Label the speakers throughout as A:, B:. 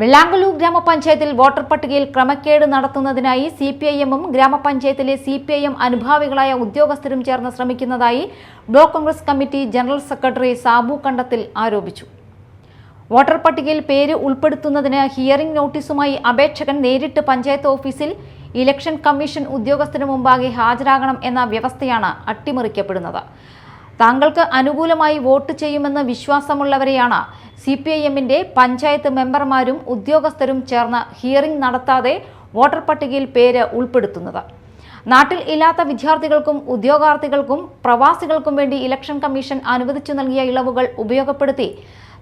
A: വെള്ളാങ്കല്ലൂർ ഗ്രാമപഞ്ചായത്തിൽ വോട്ടർ പട്ടികയിൽ ക്രമക്കേട് നടത്തുന്നതിനായി സി പി ഐ എമ്മും ഗ്രാമപഞ്ചായത്തിലെ സി പി ഐ എം അനുഭാവികളായ ഉദ്യോഗസ്ഥരും ചേർന്ന് ശ്രമിക്കുന്നതായി block Congress committee general secretary Sabu Kandathil ആരോപിച്ചു. വോട്ടർ പട്ടികയിൽ പേര് ഉൾപ്പെടുത്തുന്നതിന് ഹിയറിംഗ് നോട്ടീസുമായി അപേക്ഷകൻ നേരിട്ട് പഞ്ചായത്ത് ഓഫീസിൽ ഇലക്ഷൻ കമ്മീഷൻ ഉദ്യോഗസ്ഥന് മുമ്പാകെ ഹാജരാകണം എന്ന വ്യവസ്ഥയാണ് അട്ടിമറിക്കപ്പെടുന്നത്. താങ്കൾക്ക് അനുകൂലമായി വോട്ട് ചെയ്യുമെന്ന് വിശ്വാസമുള്ളവരെയാണ് സി പി ഐ എമ്മിന്റെ പഞ്ചായത്ത് മെമ്പർമാരും ഉദ്യോഗസ്ഥരും ചേർന്ന് ഹിയറിംഗ് നടത്താതെ വോട്ടർ പട്ടികയിൽ പേര് ഉൾപ്പെടുത്തുന്നത്. നാട്ടിൽ ഇല്ലാത്ത വിദ്യാർത്ഥികൾക്കും ഉദ്യോഗാർത്ഥികൾക്കും പ്രവാസികൾക്കും വേണ്ടി ഇലക്ഷൻ കമ്മീഷൻ അനുവദിച്ചു നൽകിയ ഇളവുകൾ ഉപയോഗപ്പെടുത്തി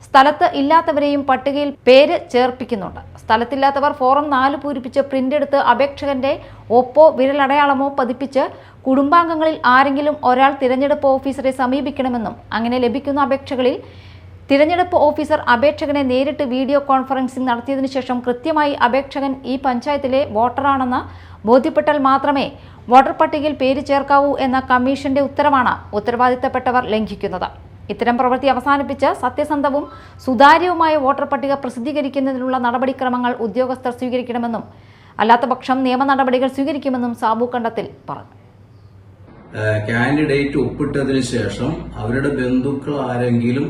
A: സ്ഥലത്ത് ഇല്ലാത്തവരെയും പട്ടികയിൽ പേര് ചേർപ്പിക്കുന്നുണ്ട്. സ്ഥലത്തില്ലാത്തവർ ഫോറം നാല് പൂരിപ്പിച്ച് പ്രിന്റ് എടുത്ത് അപേക്ഷകന്റെ ഒപ്പോ വിരലടയാളമോ പതിപ്പിച്ച് കുടുംബാംഗങ്ങളിൽ ആരെങ്കിലും ഒരാൾ തിരഞ്ഞെടുപ്പ് ഓഫീസറെ സമീപിക്കണമെന്നും അങ്ങനെ ലഭിക്കുന്ന അപേക്ഷകളിൽ തിരഞ്ഞെടുപ്പ് ഓഫീസർ അപേക്ഷകനെ നേരിട്ട് വീഡിയോ കോൺഫറൻസിംഗ് നടത്തിയതിനു ശേഷം കൃത്യമായി അപേക്ഷകൻ ഈ പഞ്ചായത്തിലെ വോട്ടറാണെന്ന് ബോധ്യപ്പെട്ടാൽ മാത്രമേ വോട്ടർ പട്ടികയിൽ പേര് ചേർക്കാവൂ എന്ന കമ്മീഷന്റെ ഉത്തരവാണ് ഉത്തരവാദിത്തപ്പെട്ടവർ ലംഘിക്കുന്നത്. ഇത്തരം പ്രവൃത്തി അവസാനിപ്പിച്ച് സത്യസന്ധവും സുതാര്യവുമായ വോട്ടർ പട്ടിക പ്രസിദ്ധീകരിക്കുന്നതിനുള്ള നടപടിക്രമങ്ങൾ ഉദ്യോഗസ്ഥർ സ്വീകരിക്കണമെന്നും അല്ലാത്തപക്ഷം നിയമ നടപടികൾ സ്വീകരിക്കുമെന്നും സാബു കണ്ടത്തിൽ പറഞ്ഞു.
B: കാൻഡിഡേറ്റ് ഒപ്പിട്ടതിന് ശേഷം അവരുടെ ബന്ധുക്കൾ ആരെങ്കിലും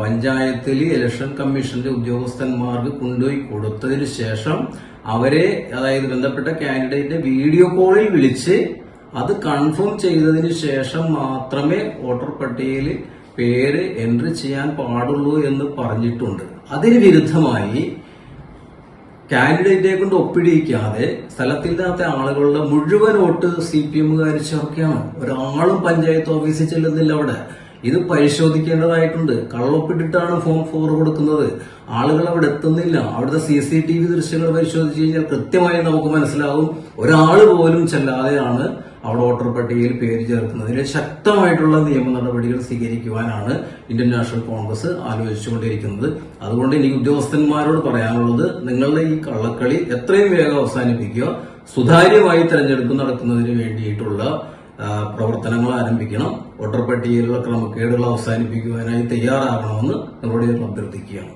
B: പഞ്ചായത്തിൽ ഇലക്ഷൻ കമ്മീഷന്റെ ഉദ്യോഗസ്ഥന്മാർക്ക് കൊണ്ടുപോയി കൊടുത്തതിന് ശേഷം അവരെ അതായത് ബന്ധപ്പെട്ട കാൻഡിഡേറ്റിനെ വീഡിയോ കോളിൽ വിളിച്ച് അത് കൺഫേം ചെയ്തതിന് ശേഷം മാത്രമേ വോട്ടർ പട്ടികയിൽ പേര് എൻട്രി ചെയ്യാൻ പാടുള്ളൂ എന്ന് പറഞ്ഞിട്ടുണ്ട്. അതിന് വിരുദ്ധമായി കാൻഡിഡേറ്റിനെ കൊണ്ട് ഒപ്പിടിയിക്കാതെ സ്ഥലത്തില്ലാത്ത ആളുകളുടെ മുഴുവൻ വോട്ട് സി പി എമ്മുകാർ ചേർക്കുകയാണ്. ഒരാളും പഞ്ചായത്ത് ഓഫീസിൽ ചെല്ലുന്നില്ല അവിടെ. ഇത് പരിശോധിക്കേണ്ടതായിട്ടുണ്ട്. കള്ളൊപ്പിട്ടിട്ടാണ് ഫോം ഫോർ കൊടുക്കുന്നത്. ആളുകൾ അവിടെ എത്തുന്നില്ല. അവിടുത്തെ സി സി ടി വി ദൃശ്യങ്ങൾ പരിശോധിച്ച് കഴിഞ്ഞാൽ കൃത്യമായി നമുക്ക് മനസ്സിലാവും ഒരാൾ പോലും ചെല്ലാതെയാണ് അവിടെ വോട്ടർ പട്ടികയിൽ പേര് ചേർക്കുന്നതിന് ശക്തമായിട്ടുള്ള നിയമ നടപടികൾ സ്വീകരിക്കുവാനാണ് ഇന്ത്യൻ നാഷണൽ കോൺഗ്രസ് ആലോചിച്ചുകൊണ്ടിരിക്കുന്നത്. അതുകൊണ്ട് എനിക്ക് ഉദ്യോഗസ്ഥന്മാരോട് പറയാനുള്ളത് നിങ്ങളുടെ ഈ കള്ളക്കളി എത്രയും വേഗം അവസാനിപ്പിക്കുക. സുതാര്യമായി തെരഞ്ഞെടുപ്പ് നടത്തുന്നതിന് വേണ്ടിയിട്ടുള്ള പ്രവർത്തനങ്ങൾ ആരംഭിക്കണം. വോട്ടർ പട്ടികയിലുള്ള ക്രമക്കേടുകൾ അവസാനിപ്പിക്കുവാനായി തയ്യാറാകണമെന്ന് നിങ്ങളോട് അഭ്യർത്ഥിക്കുകയാണ്.